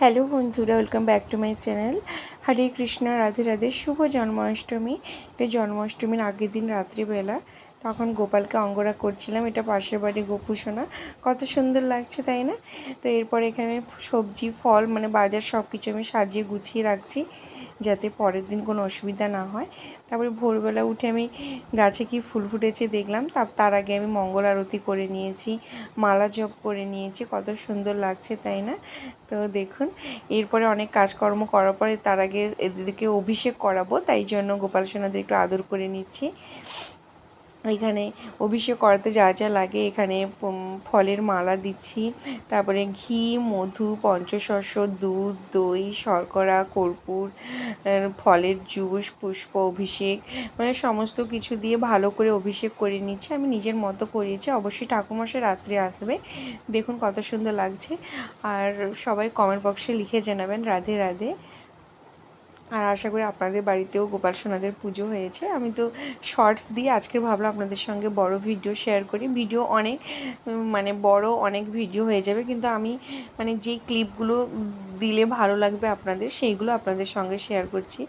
Hello বন্ধুরা welcome back to my channel Hare Krishna, Radhe Radhe, শুভ জন্মাষ্টমী। এটা জন্মাষ্টমীর আগের দিন রাত্রিবেলা। তখন গোপালকে অঙ্গরা করছিলাম, এটা পাশের বাড়ি গোপুসোনা। কত সুন্দর লাগছে, তাই না? তো এরপর এখানে সবজি, ফল মানে বাজার সব কিছু আমি সাজিয়ে গুছিয়ে রাখছি। যাতে পরের দিন কোনো অসুবিধা না হয়। তারপরে ভোরবেলা উঠে আমি গাছে কি ফুল ফুটেছে দেখলাম। তার আগে আমি মঙ্গল আরতি করে নিয়েছি, মালা জপ করে নিয়েছি। কত সুন্দর লাগছে, তাই না? তো দেখুন, এরপরে অনেক কাজকর্ম করার পরে তার আগে এদেরকে অভিষেক করাবো। তাই জন্য গোপাল সোনাদের একটু আদর করে নিচ্ছি। এখানে অভিষেক করাতে যা যা লাগে এখানে ফলের মালা দিচ্ছি। তারপরে ঘি, মধু, পঞ্চশস্য, দুধ, দই, শর্করা, কর্পূর ফলের জুস, পুষ্প, অভিষেক মানে সমস্ত কিছু দিয়ে ভালো করে অভিষেক করে নিচ্ছি। আমি নিজের মতো করিয়েছি। অবশ্যই ঠাকুমশাই রাত্রে আসবে। দেখুন কত সুন্দর লাগছে। আর সবাই কমেন্ট বক্সে লিখে জানাবেন। রাধে রাধে। আর আশা করি আপনাদের বাড়িতেও গোপাল সোনাদের পুজো হয়েছে। আমি তো শর্টস দিয়ে আজকে ভাবলাম আপনাদের সঙ্গে বড় ভিডিও শেয়ার করি। ভিডিও অনেক মানে বড় অনেক ভিডিও হয়ে যাবে। কিন্তু আমি মানে যে ক্লিপগুলো দিলে ভালো লাগবে আপনাদের, সেইগুলো আপনাদের সঙ্গে শেয়ার করছি।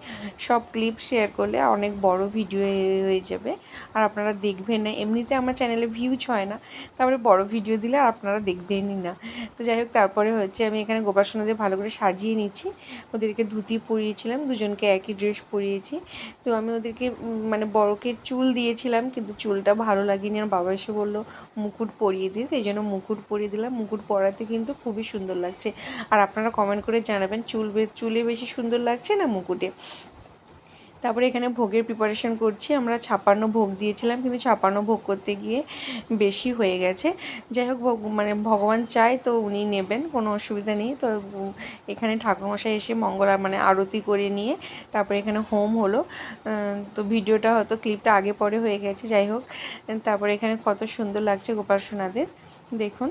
সব ক্লিপ শেয়ার করলে অনেক বড় ভিডিও হয়ে যাবে। আর আপনারা দেখবেন না, এমনিতে আমার চ্যানেলে ভিউজ হয় না, তারপরে বড় ভিডিও দিলে আর আপনারা দেখবেনই না। তো যাই হোক, তারপরে হচ্ছে আমি এখানে গোপাল সোনাদের ভালো করে সাজিয়ে নিচ্ছি। ওদেরকে ধুতি পরিয়েছিলাম, দুজনকে একই ড্রেস পরিয়েছি। তো আমি ওদেরকে মানে বড়কে চুল দিয়েছিলাম, কিন্তু চুলটা ভালো লাগেনি। আর বাবা এসে বলল, মুকুট পরিয়ে দিয়ে সেই জন্য মুকুট পরিয়ে দিলাম। মুকুট পরাতে কিন্তু খুবই সুন্দর লাগছে। আর আপনারা কমেন্ট করে জানাবেন, চুল চুলে বেশি সুন্দর লাগছে না মুকুটে? তারপরে এখানে ভোগের প্রিপারেশন করছি, আমরা ছাপান্ন ভোগ দিয়েছিলাম, কিন্তু ছাপান্ন ভোগ করতে গিয়ে বেশি হয়ে গেছে। যাই হোক মানে ভগবান চায় তো উনি নেবেন, কোনো অসুবিধা নেই। তো এখানে ঠাকুরমশাই এসে মঙ্গলা মানে আরতি করে নিয়ে, তারপরে এখানে হোম হলো। তো ভিডিওটা হয়তো ক্লিপটা আগে পরে হয়ে গেছে, যাই হোক। তারপরে এখানে কত সুন্দর লাগছে গোপাল সোনাদের, দেখুন।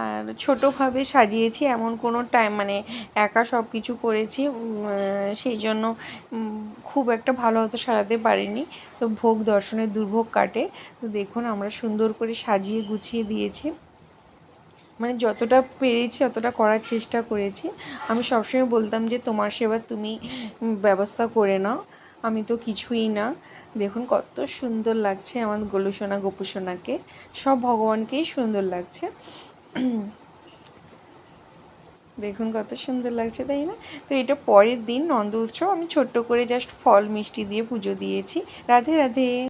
আর ছোটোভাবে সাজিয়েছি, এমন কোনো টাইম মানে একা সব কিছু করেছি সেই জন্য খুব একটা ভালো হতো সাজাতে পারিনি। তো ভোগ দর্শনের দুর্ভোগ কাটে। তো দেখুন, আমরা সুন্দর করে সাজিয়ে গুছিয়ে দিয়েছি। মানে যতটা পেরেছি ততটা করার চেষ্টা করেছি। আমি সবসময় বলতাম যে, তোমার সেবা তুমি ব্যবস্থা করে নাও। আমি তো কিছুই না। দেখুন, কত সুন্দর লাগছে আমার গোলুসোনা, গোপুসোনাকে। সব ভগবানকেই সুন্দর লাগছে। দেখুন কত সুন্দর লাগছে, তাই না? তো এটা পরের দিন নন্দ উৎসব, আমি ছোট্ট করে জাস্ট ফল মিষ্টি দিয়ে পুজো দিয়েছি। রাধে রাধে।